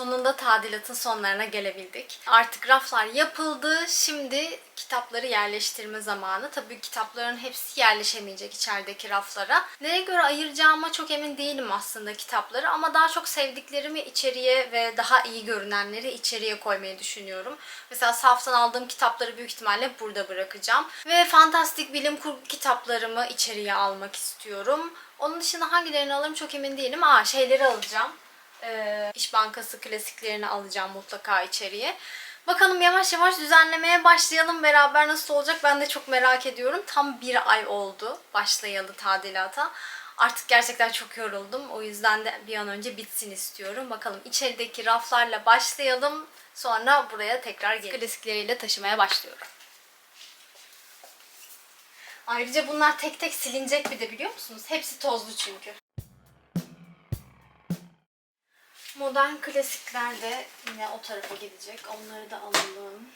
Sonunda tadilatın sonlarına gelebildik. Artık raflar yapıldı. Şimdi kitapları yerleştirme zamanı. Tabii kitapların hepsi yerleşemeyecek içerideki raflara. Neye göre ayıracağıma çok emin değilim aslında kitapları ama daha çok sevdiklerimi içeriye ve daha iyi görünenleri içeriye koymayı düşünüyorum. Mesela saftan aldığım kitapları büyük ihtimalle burada bırakacağım. Ve fantastik bilim kurgu kitaplarımı içeriye almak istiyorum. Onun dışında hangilerini alırım çok emin değilim. Aa şeyleri alacağım. Ee, İş Bankası klasiklerini alacağım mutlaka içeriye. Bakalım yavaş yavaş düzenlemeye başlayalım. Beraber nasıl olacak ben de çok merak ediyorum. Tam bir ay oldu başlayalı tadilata. Artık gerçekten çok yoruldum. O yüzden de bir an önce bitsin istiyorum. Bakalım içerideki raflarla başlayalım. Sonra buraya tekrar gelip klasikleriyle taşımaya başlıyorum. Ayrıca bunlar tek tek silinecek bir de biliyor musunuz? Hepsi tozlu çünkü. Modern klasikler de yine o tarafa gidecek. Onları da alalım.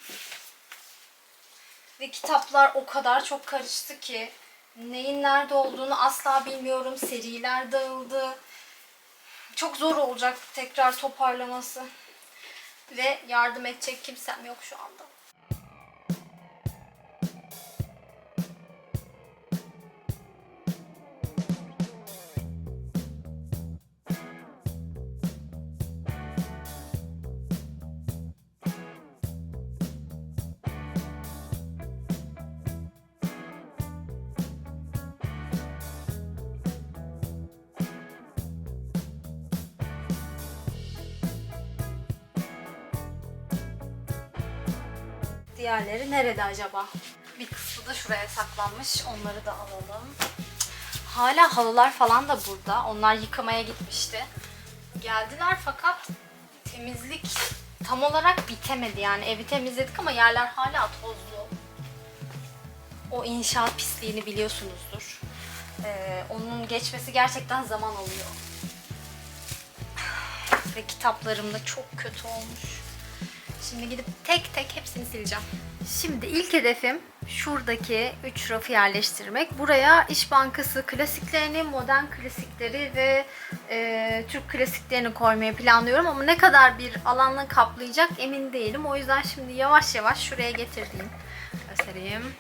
Ve kitaplar o kadar çok karıştı ki neyin nerede olduğunu asla bilmiyorum. Seriler dağıldı. Çok zor olacak tekrar toparlaması. Ve yardım edecek kimsem yok şu anda. Diğerleri nerede acaba? Bir kısmı da şuraya saklanmış. Onları da alalım. Hala halılar falan da burada. Onlar yıkamaya gitmişti. Geldiler fakat temizlik tam olarak bitemedi. Yani evi temizledik ama yerler hala tozlu. O inşaat pisliğini biliyorsunuzdur. Ee, onun geçmesi gerçekten zaman alıyor. Ve kitaplarım da çok kötü olmuş. Şimdi gidip tek tek hepsini sileceğim. Şimdi ilk hedefim şuradaki 3 rafı yerleştirmek. Buraya İş Bankası klasiklerini, modern klasikleri ve e, Türk klasiklerini koymayı planlıyorum. Ama ne kadar bir alanla kaplayacak emin değilim. O yüzden şimdi yavaş yavaş şuraya getirdiğim göstereyim.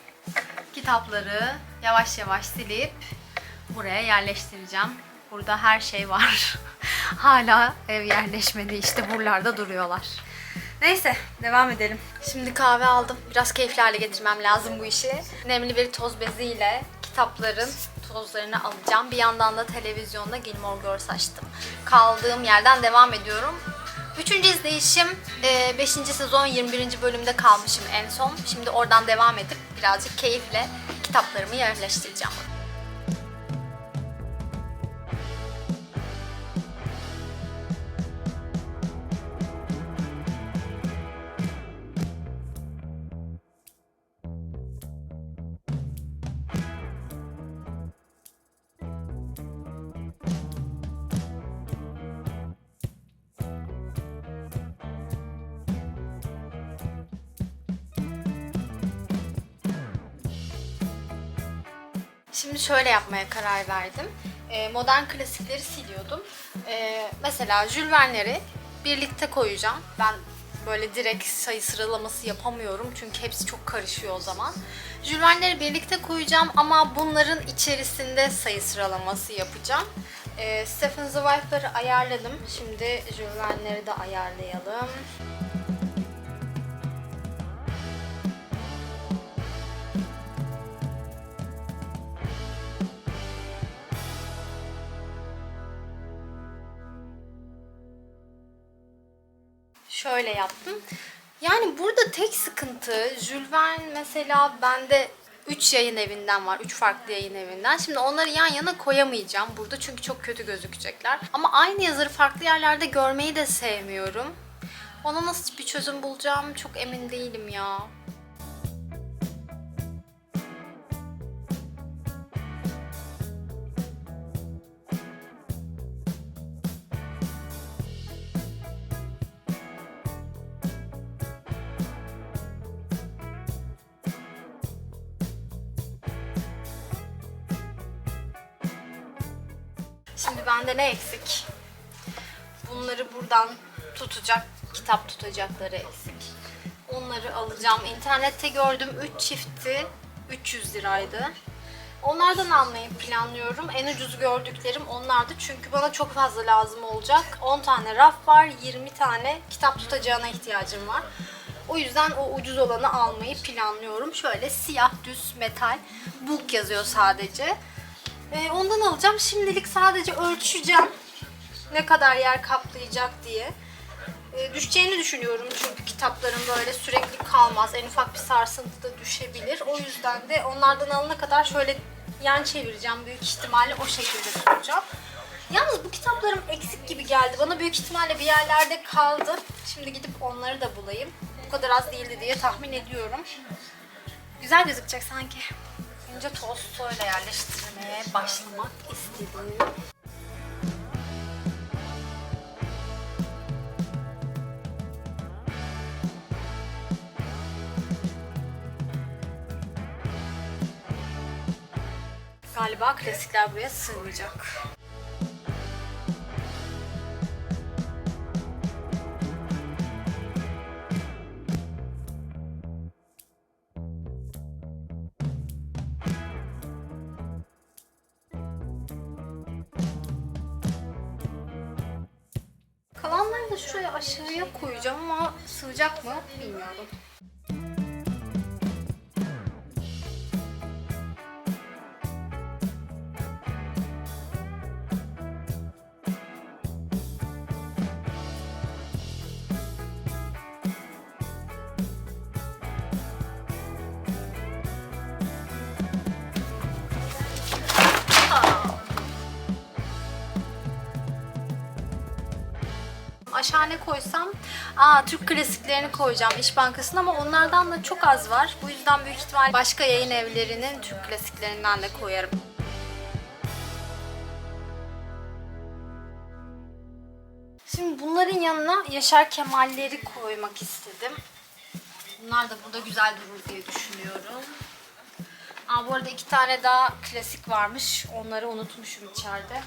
Kitapları yavaş yavaş silip buraya yerleştireceğim. Burada her şey var. Hala ev yerleşmedi. İşte buralarda duruyorlar. Neyse devam edelim. Şimdi kahve aldım. Biraz keyifli hale getirmem lazım bu işi. Nemli bir toz beziyle kitapların tozlarını alacağım. Bir yandan da televizyonda Gilmore Girls açtım. Kaldığım yerden devam ediyorum. Üçüncü izleyişim 5. sezon 21. bölümde kalmışım en son. Şimdi oradan devam edip birazcık keyifle kitaplarımı yerleştireceğim. Şimdi şöyle yapmaya karar verdim. Ee, modern klasikleri siliyordum. Ee, mesela Jules Verne'leri birlikte koyacağım. Ben böyle direkt sayı sıralaması yapamıyorum çünkü hepsi çok karışıyor o zaman. Jules Verne'leri birlikte koyacağım ama bunların içerisinde sayı sıralaması yapacağım. Ee, Stephen Zweig'ları ayarladım. Şimdi Jules Verne'leri de ayarlayalım. Şöyle yaptım. Yani burada tek sıkıntı Jules Verne mesela bende 3 yayın evinden var. 3 farklı yayın evinden. Şimdi onları yan yana koyamayacağım burada çünkü çok kötü gözükecekler. Ama aynı yazarı farklı yerlerde görmeyi de sevmiyorum. Ona nasıl bir çözüm bulacağım çok emin değilim ya. Şimdi bende ne eksik? Bunları buradan tutacak kitap tutacakları eksik. Onları alacağım. İnternette gördüm 3 çifti 300 liraydı. Onlardan almayı planlıyorum. En ucuz gördüklerim onlardı. Çünkü bana çok fazla lazım olacak. 10 tane raf var, 20 tane kitap tutacağına ihtiyacım var. O yüzden o ucuz olanı almayı planlıyorum. Şöyle siyah düz metal book yazıyor sadece. Ee, ondan alacağım. Şimdilik sadece ölçeceğim. Ne kadar yer kaplayacak diye. Ee, düşeceğini düşünüyorum çünkü kitapların böyle sürekli kalmaz. En ufak bir sarsıntı da düşebilir. O yüzden de onlardan alana kadar şöyle yan çevireceğim. Büyük ihtimalle o şekilde tutacağım. Yalnız bu kitaplarım eksik gibi geldi. Bana büyük ihtimalle bir yerlerde kaldı. Şimdi gidip onları da bulayım. Bu kadar az değildi diye tahmin ediyorum. Güzel gözükecek sanki. Önce Tolstoy'la yerleştirmeye başlamak istedim. Galiba klasikler buraya sığmayacak. Kalanları da şuraya aşağıya koyacağım ama sığacak mı bilmiyorum. Koysam? Aa Türk klasiklerini koyacağım İş Bankası'na ama onlardan da çok az var. Bu yüzden büyük ihtimal başka yayın evlerinin Türk klasiklerinden de koyarım. Şimdi bunların yanına Yaşar Kemal'leri koymak istedim. Bunlar da burada güzel durur diye düşünüyorum. Aa, bu arada iki tane daha klasik varmış. Onları unutmuşum içeride.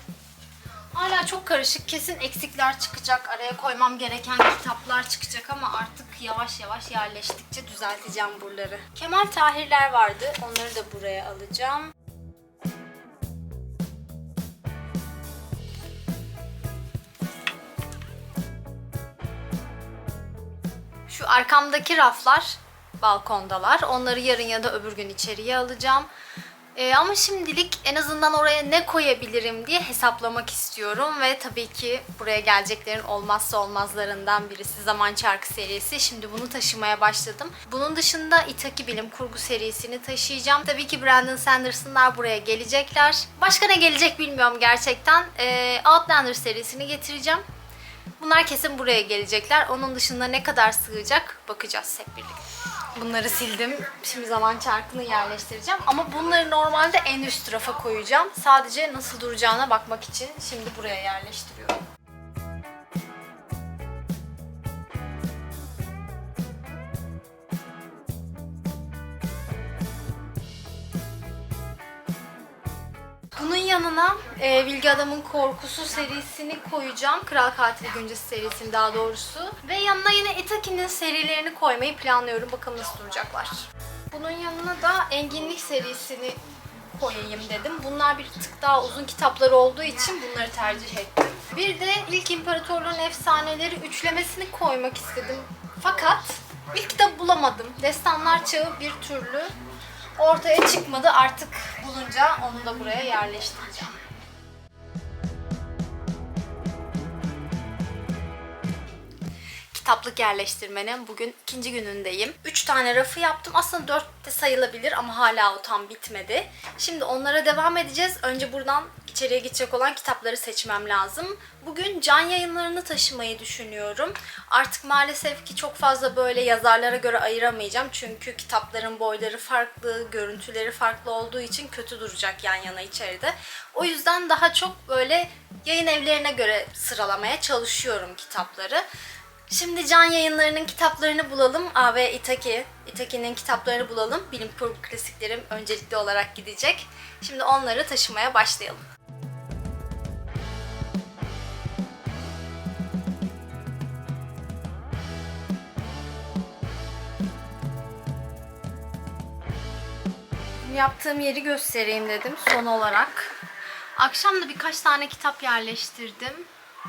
Hala çok karışık. Kesin eksikler çıkacak. Araya koymam gereken kitaplar çıkacak ama artık yavaş yavaş yerleştikçe düzelteceğim buraları. Kemal Tahirler vardı. Onları da buraya alacağım. Şu arkamdaki raflar balkondalar. Onları yarın ya da öbür gün içeriye alacağım. Ee, ama şimdilik en azından oraya ne koyabilirim diye hesaplamak istiyorum ve tabii ki buraya geleceklerin olmazsa olmazlarından birisi Zaman Çarkı serisi. Şimdi bunu taşımaya başladım. Bunun dışında Itaki Bilim Kurgu serisini taşıyacağım. Tabii ki Brandon Sanderson'lar buraya gelecekler. Başka ne gelecek bilmiyorum gerçekten. Ee, Outlander serisini getireceğim. Bunlar kesin buraya gelecekler. Onun dışında ne kadar sığacak bakacağız hep birlikte. Bunları sildim. Şimdi zaman çarkını yerleştireceğim. Ama bunları normalde en üst rafa koyacağım. Sadece nasıl duracağına bakmak için şimdi buraya yerleştiriyorum. Bunun yanına e, Bilgi Adam'ın Korkusu serisini koyacağım. Kral Katili Güncesi serisini daha doğrusu. Ve yanına yine Itaki'nin serilerini koymayı planlıyorum. Bakalım nasıl duracaklar. Bunun yanına da Enginlik serisini koyayım dedim. Bunlar bir tık daha uzun kitaplar olduğu için bunları tercih ettim. Bir de İlk İmparatorluğun Efsaneleri üçlemesini koymak istedim. Fakat bir kitap bulamadım. Destanlar Çağı bir türlü ortaya çıkmadı. Artık bulunca onu da buraya yerleştireceğim. Kitaplık yerleştirmenin bugün ikinci günündeyim. Üç tane rafı yaptım. Aslında dört de sayılabilir ama hala o tam bitmedi. Şimdi onlara devam edeceğiz. Önce buradan içeriye gidecek olan kitapları seçmem lazım. Bugün can yayınlarını taşımayı düşünüyorum. Artık maalesef ki çok fazla böyle yazarlara göre ayıramayacağım. Çünkü kitapların boyları farklı, görüntüleri farklı olduğu için kötü duracak yan yana içeride. O yüzden daha çok böyle yayın evlerine göre sıralamaya çalışıyorum kitapları. Şimdi Can Yayınları'nın kitaplarını bulalım. A ve Itaki. Itaki'nin kitaplarını bulalım. Bilim kurgu klasiklerim öncelikli olarak gidecek. Şimdi onları taşımaya başlayalım. Yaptığım yeri göstereyim dedim son olarak. Akşam da birkaç tane kitap yerleştirdim.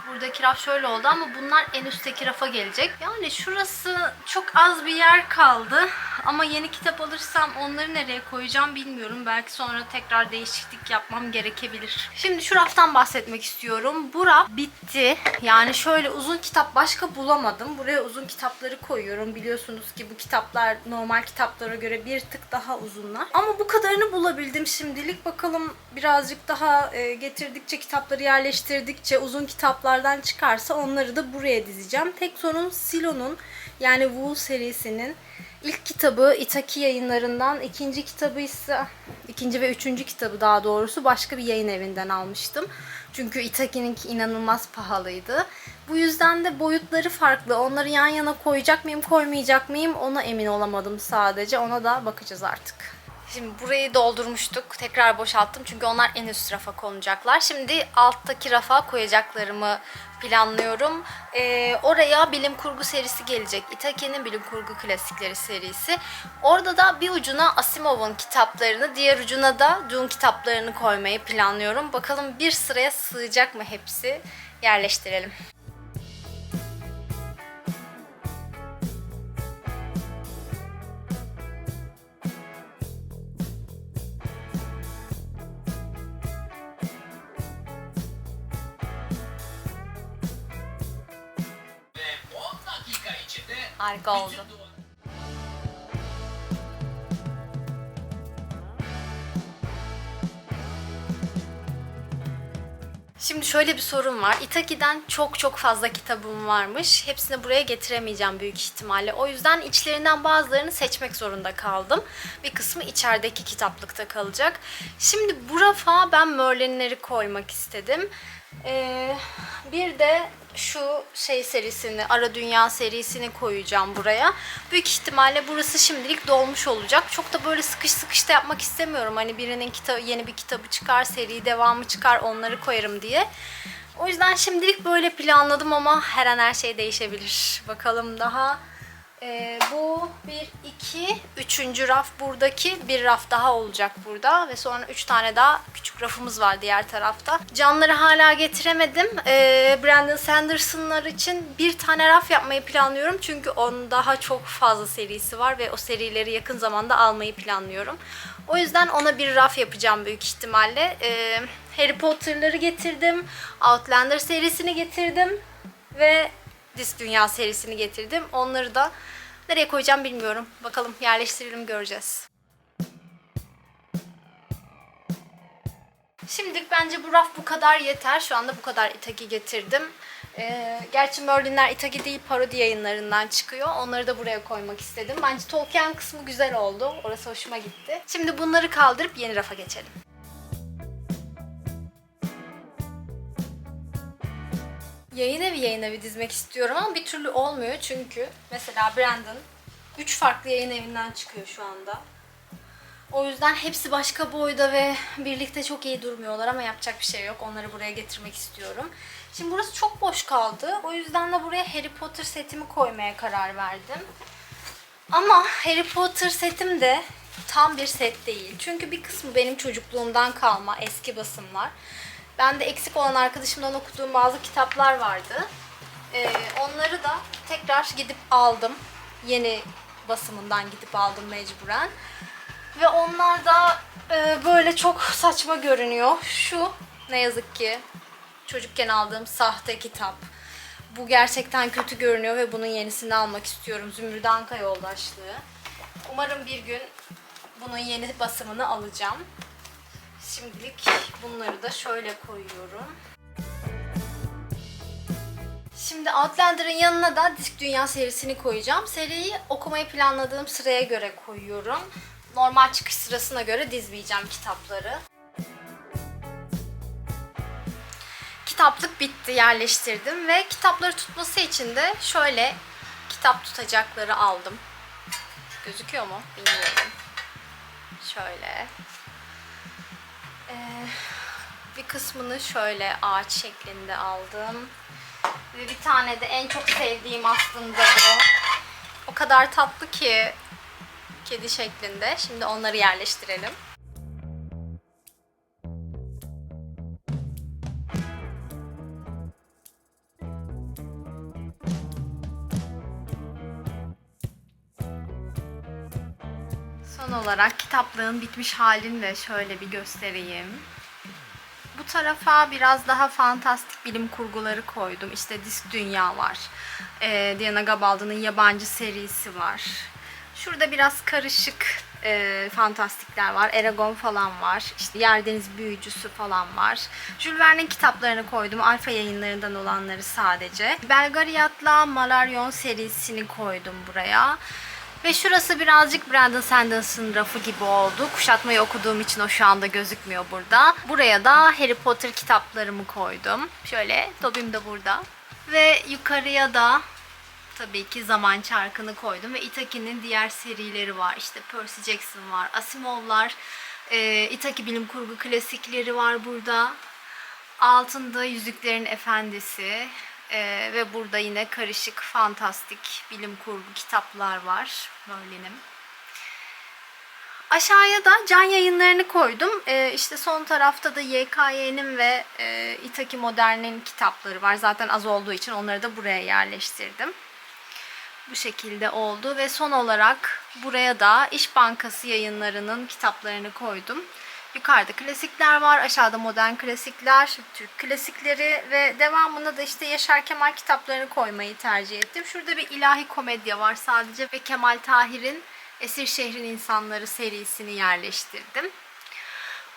Buradaki raf şöyle oldu ama bunlar en üstteki rafa gelecek. Yani şurası çok az bir yer kaldı. Ama yeni kitap alırsam onları nereye koyacağım bilmiyorum. Belki sonra tekrar değişiklik yapmam gerekebilir. Şimdi şu raftan bahsetmek istiyorum. Bu raf bitti. Yani şöyle uzun kitap başka bulamadım. Buraya uzun kitapları koyuyorum. Biliyorsunuz ki bu kitaplar normal kitaplara göre bir tık daha uzunlar. Ama bu kadarını bulabildim şimdilik. Bakalım birazcık daha e, getirdikçe kitapları yerleştirdikçe uzun kitaplardan çıkarsa onları da buraya dizeceğim. Tek sorun Silo'nun yani Wool serisinin ilk kitabı Itaki yayınlarından, ikinci kitabı ise ikinci ve üçüncü kitabı daha doğrusu başka bir yayın evinden almıştım. Çünkü Itaki'ninki inanılmaz pahalıydı. Bu yüzden de boyutları farklı. Onları yan yana koyacak mıyım, koymayacak mıyım ona emin olamadım sadece. Ona da bakacağız artık. Şimdi burayı doldurmuştuk. Tekrar boşalttım çünkü onlar en üst rafa konacaklar. Şimdi alttaki rafa koyacaklarımı planlıyorum. Ee, oraya bilim kurgu serisi gelecek. Itake'nin bilim kurgu klasikleri serisi. Orada da bir ucuna Asimov'un kitaplarını, diğer ucuna da Dune kitaplarını koymayı planlıyorum. Bakalım bir sıraya sığacak mı hepsi? Yerleştirelim. Harika oldu. Şimdi şöyle bir sorun var. Itaki'den çok çok fazla kitabım varmış. Hepsini buraya getiremeyeceğim büyük ihtimalle. O yüzden içlerinden bazılarını seçmek zorunda kaldım. Bir kısmı içerideki kitaplıkta kalacak. Şimdi bu rafa ben Merlin'leri koymak istedim. Ee, bir de şu şey serisini, Ara Dünya serisini koyacağım buraya. Büyük ihtimalle burası şimdilik dolmuş olacak. Çok da böyle sıkış sıkış da yapmak istemiyorum. Hani birinin kitabı, yeni bir kitabı çıkar, seri devamı çıkar, onları koyarım diye. O yüzden şimdilik böyle planladım ama her an her şey değişebilir. Bakalım daha. Ee, bu bir, iki, üçüncü raf buradaki. Bir raf daha olacak burada. Ve sonra üç tane daha küçük rafımız var diğer tarafta. Canları hala getiremedim. Ee, Brandon Sanderson'lar için bir tane raf yapmayı planlıyorum. Çünkü onun daha çok fazla serisi var ve o serileri yakın zamanda almayı planlıyorum. O yüzden ona bir raf yapacağım büyük ihtimalle. Ee, Harry Potter'ları getirdim. Outlander serisini getirdim. Ve Dis Dünya serisini getirdim. Onları da nereye koyacağım bilmiyorum. Bakalım yerleştirelim göreceğiz. Şimdilik bence bu raf bu kadar yeter. Şu anda bu kadar Itagi getirdim. Ee, gerçi Merlin'ler Itagi değil parodi yayınlarından çıkıyor. Onları da buraya koymak istedim. Bence Tolkien kısmı güzel oldu. Orası hoşuma gitti. Şimdi bunları kaldırıp yeni rafa geçelim. Yayın evi yayın evi dizmek istiyorum ama bir türlü olmuyor çünkü mesela Brandon 3 farklı yayın evinden çıkıyor şu anda. O yüzden hepsi başka boyda ve birlikte çok iyi durmuyorlar ama yapacak bir şey yok. Onları buraya getirmek istiyorum. Şimdi burası çok boş kaldı. O yüzden de buraya Harry Potter setimi koymaya karar verdim. Ama Harry Potter setim de tam bir set değil. Çünkü bir kısmı benim çocukluğumdan kalma eski basımlar. Ben de eksik olan arkadaşımdan okuduğum bazı kitaplar vardı. Ee, onları da tekrar gidip aldım. Yeni basımından gidip aldım mecburen. Ve onlar da e, böyle çok saçma görünüyor. Şu ne yazık ki çocukken aldığım sahte kitap. Bu gerçekten kötü görünüyor ve bunun yenisini almak istiyorum. Zümrüt Anka yoldaşlığı. Umarım bir gün bunun yeni basımını alacağım. Şimdilik bunları da şöyle koyuyorum. Şimdi Outlander'ın yanına da Disk Dünya serisini koyacağım. Seriyi okumayı planladığım sıraya göre koyuyorum. Normal çıkış sırasına göre dizmeyeceğim kitapları. Kitaplık bitti, yerleştirdim ve kitapları tutması için de şöyle kitap tutacakları aldım. Gözüküyor mu? Bilmiyorum. Şöyle. Bir kısmını şöyle ağaç şeklinde aldım. Ve bir tane de en çok sevdiğim aslında bu. O kadar tatlı ki kedi şeklinde. Şimdi onları yerleştirelim. Son olarak kitaplığın bitmiş halini de şöyle bir göstereyim. Tarafa biraz daha fantastik bilim kurguları koydum. İşte Disk Dünya var. Ee, Diana Gabaldon'un yabancı serisi var. Şurada biraz karışık e, fantastikler var. Eragon falan var. İşte Yerdeniz Büyücüsü falan var. Jules Verne'in kitaplarını koydum. Alfa yayınlarından olanları sadece. Belgariad'la Malarion serisini koydum buraya. Ve şurası birazcık Brandon Sanders'ın rafı gibi oldu. Kuşatmayı okuduğum için o şu anda gözükmüyor burada. Buraya da Harry Potter kitaplarımı koydum. Şöyle Tobim de burada. Ve yukarıya da tabii ki Zaman Çarkı'nı koydum. Ve Itaki'nin diğer serileri var. İşte Percy Jackson var, Asimov'lar, e, Itaki bilim kurgu klasikleri var burada. Altında Yüzüklerin Efendisi ee, ve burada yine karışık fantastik bilim kurgu kitaplar var. Merlin'im. Aşağıya da can yayınlarını koydum. Ee, işte son tarafta da YKY'nin ve e, Itaki Modern'in kitapları var. Zaten az olduğu için onları da buraya yerleştirdim. Bu şekilde oldu ve son olarak buraya da İş Bankası yayınlarının kitaplarını koydum. Yukarıda klasikler var, aşağıda modern klasikler, Türk klasikleri ve devamında da işte Yaşar Kemal kitaplarını koymayı tercih ettim. Şurada bir ilahi komedya var sadece ve Kemal Tahir'in Esir Şehrin İnsanları serisini yerleştirdim.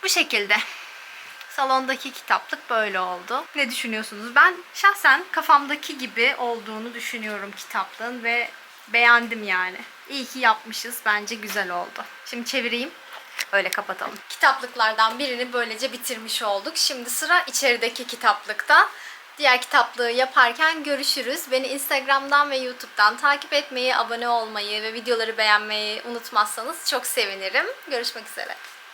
Bu şekilde. Salondaki kitaplık böyle oldu. Ne düşünüyorsunuz? Ben şahsen kafamdaki gibi olduğunu düşünüyorum kitaplığın ve beğendim yani. İyi ki yapmışız. Bence güzel oldu. Şimdi çevireyim. Öyle kapatalım. Kitaplıklardan birini böylece bitirmiş olduk. Şimdi sıra içerideki kitaplıkta. Diğer kitaplığı yaparken görüşürüz. Beni Instagram'dan ve YouTube'dan takip etmeyi, abone olmayı ve videoları beğenmeyi unutmazsanız çok sevinirim. Görüşmek üzere.